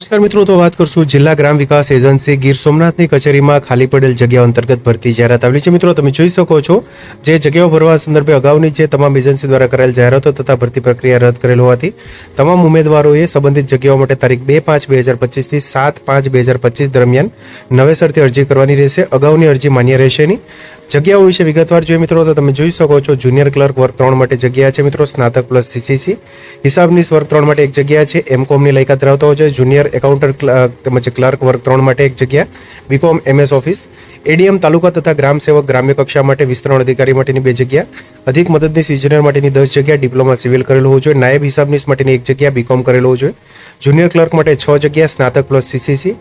નમસ્કાર મિત્રો, તો વાત કરશું જિલ્લા ગ્રામ વિકાસ એજન્સી ગીર સોમનાથની કચેરીમાં ખાલી પડેલ જગ્યાઓ અંતર્ગત ભરતી જાહેરાત આવેલી છે. મિત્રો, તમે જોઈ શકો છો જે જગ્યાઓ ભરવા સંદર્ભે અગાઉની જે તમામ એજન્સી દ્વારા કરેલ જાહેરાતો તથા ભરતી પ્રક્રિયા રદ કરેલ હોવાથી તમામ ઉમેદવારોએ સંબંધિત જગ્યાઓ માટે તારીખ બે પાંચ બે હજાર પચીસથી સાત પાંચ બે હજાર પચીસ દરમિયાન નવેસરથી અરજી કરવાની રહેશે. અગાઉની અરજી માન્ય રહેશે નહીં. જગ્યાઓ વિશે વિગતવાર જોઈએ મિત્રો, તો તમે જોઈ શકો છો જુનિયર ક્લર્ક વર્ગ ત્રણ માટે જગ્યા છે મિત્રો, સ્નાતક પ્લસ સીસીસી. હિસાબનીસ વર્ગ ત્રણ માટે એક જગ્યા છે. એમ કોમની લાયકાત ધરાવતા હોય છે. જુનિયર એકાઉન્ટન્ટ તેમજ ક્લર્ક વર્ગ ત્રણ માટે એક જગ્યા BCom MS office ADM taluka તથા ગ્રામ સેવક ગ્રામ્ય કક્ષા માટે વિસ્તરણ અધિકારી માટેની બે જગ્યા, અધિક મદદનીશ ઇજનેર માટેની દસ જગ્યા ડિપ્લોમા સિવિલ કરેલો હોવો જોઈએ, નાયબ હિસાબનીશ માટેની એક જગ્યા બીકોમ કરેલું હોવો જોઈએ. જુનિયર ક્લર્ક માટે છ જગ્યા, સ્નાતક પ્લસ સીસીસી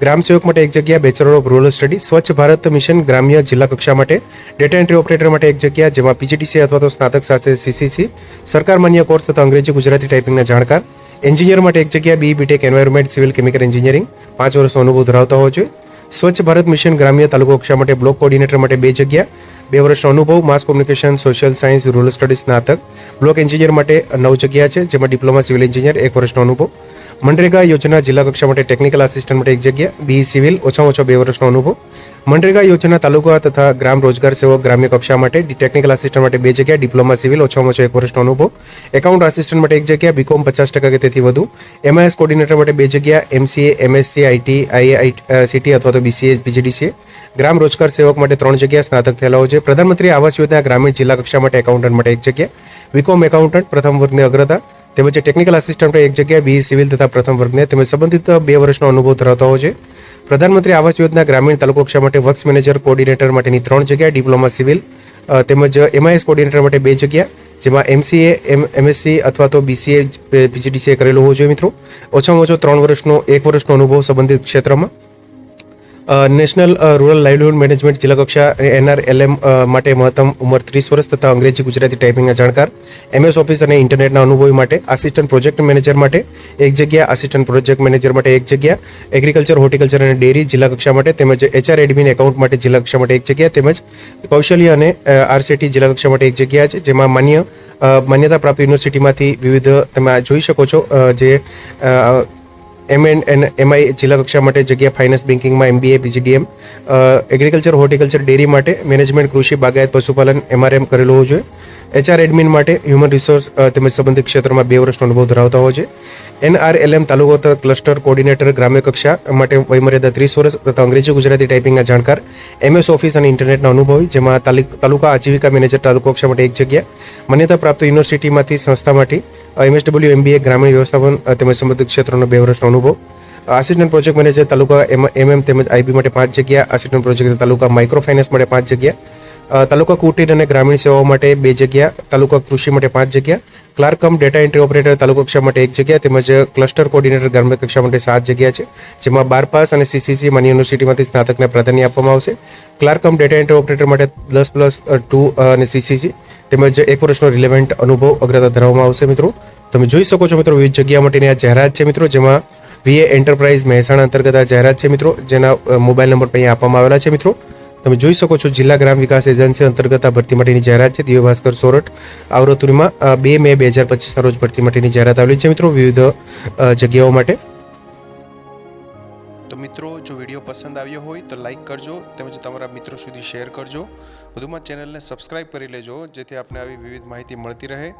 ગ્રામ સેવક માટે એક જગ્યા બેચલર ઓફ રૂરલ સ્ટડી સ્વચ્છ ભારત મિશન ગ્રામ્ય જિલ્લા કક્ષા માટે ડેટા એન્ટ્રી ઓપરેટર માટે એક જગ્યા, જેમાં પીજીટીસી અથવા તો સ્નાતક સાથે સીસીસી સરકાર માન્ય કોર્સ તથા અંગ્રેજી ગુજરાતી ટાઈપિંગના જાણકાર. એન્જિનિયર માટે એક જગ્યા B BTech environment civil chemical engineering પાંચ વર્ષનો અનુભવ ધરાવતા હોવો જોઈએ સ્વચ્છ ભારત મિશન ગ્રામ્ય તાલુકા કક્ષા માટે બ્લોક કોર્ડિનેટર માટે બે જગ્યા, બે વર્ષનો અનુભવ, mass communication, social science, rural studies, સ્નાતક. બ્લોક એન્જિનિયર માટે નવ જગ્યા છે, જેમાં ડિપ્લોમા સિવિલ એન્જિનિયર, એક વર્ષનો અનુભવ. મનરેગા યોજના જિલ્લા કક્ષા માટે ટેકનિકલ આસિસ્ટન્ટ માટે એક જગ્યા બી સિવિલ ઓછામાં ઓછો બે વર્ષનો અનુભવ. મનરેગા યોજના તાલુકા તથા ગ્રામ રોજગાર સેવક ગ્રામ્ય કક્ષા માટે, ટેકનિકલ આસિસ્ટન્ટ માટે બે જગ્યા, ડિપ્લોમા સિવિલ, ઓછામાં ઓછો એક વર્ષનો અનુભવ. એકાઉન્ટ આસિસ્ટન્ટ માટે એક જગ્યા બીકોમ પચાસ ટકા કે તેથી વધુ. એમઆઈએસ કોર્ડિનેટર માટે બે જગ્યા MCA MSc IT I CT અથવા તો બીસીએ પીજીડીસીએ ગ્રામ રોજગાર સેવક માટે ત્રણ જગ્યા, સ્નાતક થયેલા હોય છે. પ્રધાનમંત્રી આવાસ યોજના ગ્રામીણ જિલ્લા કક્ષા માટે એકાઉન્ટન્ટ માટે એક જગ્યા. બીકોમ એકાઉન્ટન્ટ પ્રથમ વર્ગની અગ્રતા. તેમજ ટેકનિકલ આસિસ્ટન્ટ એક જગ્યાએ બી સિવિલ તથા પ્રથમ વર્ગને તેમજ સંબંધિત બે વર્ષનો અનુભવ ધરાવતા હોય છે. પ્રધાનમંત્રી આવાસ યોજના ગ્રામીણ તાલુકો કક્ષા માટે વર્ક્સ મેનેજર કોર્ડિનેટર માટેની ત્રણ જગ્યા ડિપ્લોમા સિવિલ તેમજ એમઆઈએસ કોર્ડિનેટર માટે બે જગ્યા, જેમાં એમસીએ એમ એમએસસી અથવા તો બીસીએ પીજીડીસીએ કરેલું હોવું જોઈએ મિત્રો. ઓછામાં ઓછો ત્રણ વર્ષનો, એક વર્ષનો અનુભવ સંબંધિત ક્ષેત્રમાં. નેશનલ રૂરલ લાઇવલીહુડ મેનેજમેન્ટ જિલ્લા કક્ષા એનઆરએલએમ માટે મહત્તમ ઉંમર ત્રીસ વર્ષ તથા અંગ્રેજી ગુજરાતી ટાઈપિંગના જાણકાર એમએસ ઓફિસ અને ઇન્ટરનેટના અનુભવી માટે આસિસ્ટન્ટ પ્રોજેક્ટ મેનેજર માટે, એક જગ્યા આસિસ્ટન્ટ પ્રોજેક્ટ મેનેજર માટે એક જગ્યા એગ્રીકલ્ચર હોર્ટિકલ્ચર અને ડેરી જિલ્લા કક્ષા માટે, તેમજ એચઆર એડમિન એકાઉન્ટ માટે જિલ્લા કક્ષા માટે એક જગ્યા, તેમજ કૌશલ્ય અને આરસીટી જિલ્લા કક્ષા માટે એક જગ્યા છે, જેમાં માન્ય માન્યતા પ્રાપ્ત યુનિવર્સિટીમાંથી વિવિધ તમે જોઈ શકો છો જે એમ એન્ડ એન એમઆઈ જિલ્લા કક્ષા માટે જગ્યા finance બેન્કિંગમાં MBA PGDM agriculture horticulture dairy માટે મેનેજમેન્ટ કૃષિ, બાગાયત, પશુપાલન એમઆરએમ કરેલું હોવું જોઈએ. એચઆર એડમિન માટે હ્યુમન રિસોર્સ તેમજ સંબંધિત ક્ષેત્રમાં બે વર્ષનો અનુભવ ધરાવતા હોય છે એનઆરએલએમ તાલુકો ક્લસ્ટર કોર્ડિનેટર ગ્રામ્ય કક્ષા માટે વયમર્યાદા ત્રીસ વર્ષ તથા અંગ્રેજી, ગુજરાતી ટાઈપિંગના જાણકાર એમએસ ઓફિસ અને ઇન્ટરનેટના અનુભવી, જેમાં તાલુકા આજીવિકા મેનેજર તાલુકો કક્ષા માટે એક જગ્યા માન્યતા પ્રાપ્ત યુનિવર્સિટીમાંથી સંસ્થામાંથી એમએસડબલ્યુ એમબીએ ગ્રામીણ વ્યવસ્થાપન તેમજ સંબંધિત ક્ષેત્રોનો બે વર્ષનો અનુભવ. Assistant project manager taluka MM તેમજ આઈબી માટે પાંચ જગ્યા assistant project taluka micro finance માટે પાંચ જગ્યા. તાલુકા કુટીર અને ગ્રામીણ સેવાઓ માટે બે જગ્યા, તાલુકા કૃષિ માટે પાંચ જગ્યા, ક્લાર્કમ ડેટા એન્ટ્રી ઓપરેટર તાલુકા કક્ષા માટે એક જગ્યા, તેમજ ક્લસ્ટર કોર્ડિનેટર ગ્રામ્ય કક્ષા માટે સાત જગ્યા છે, જેમાં બાર પાસ અને સીસીસી માની યુનિવર્સિટીમાંથી સ્નાતકને પ્રાધાન્ય આપવામાં આવશે. ક્લાર્કમ ડેટા એન્ટ્રી ઓપરેટર માટે દસ પ્લસ ટુ અને સીસીસી તેમજ એક વર્ષનો રિલેવન્ટ અનુભવ અગ્રતા ધરાવવામાં આવશે મિત્રો. તમે જોઈ શકો છો મિત્રો વિવિધ જગ્યા માટેની આ જાહેરાત છે મિત્રો, જેમાં વીએ એન્ટરપ્રાઇઝ મહેસાણા અંતર્ગત આ જાહેરાત છે મિત્રો, જેના મોબાઈલ નંબર અહીંયા આપવામાં આવેલા છે મિત્રો. તમે જોઈ શકો છો જિલ્લા ગ્રામ વિકાસ એજન્સી અંતર્ગત આ ભરતી માટેની જાહેરાત છે. દિવ્ય ભાસ્કર સોરઠ આવરતુરીમાં બે મે બે હજાર પચીસના રોજ ભરતી માટેની જાહેરાત આવેલી છે. મિત્રો, વિવિધ જગ્યાઓ માટે. તો મિત્રો, જો વીડિયો પસંદ આવ્યો હોય તો લાઈક કરજો તેમજ તમારા મિત્રો સુધી શેર કરજો. વધુમાં ચેનલને સબસ્ક્રાઇબ કરી લેજો, જેથી આપને આવી વિવિધ માહિતી મળતી રહે.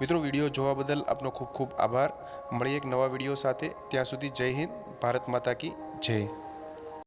મિત્રો, વીડિયો જોવા બદલ આપનો ખૂબ ખૂબ આભાર. મળીએ એક નવા વીડિયો સાથે. ત્યાં સુધી જય હિન્દ, ભારત માતા કી જય.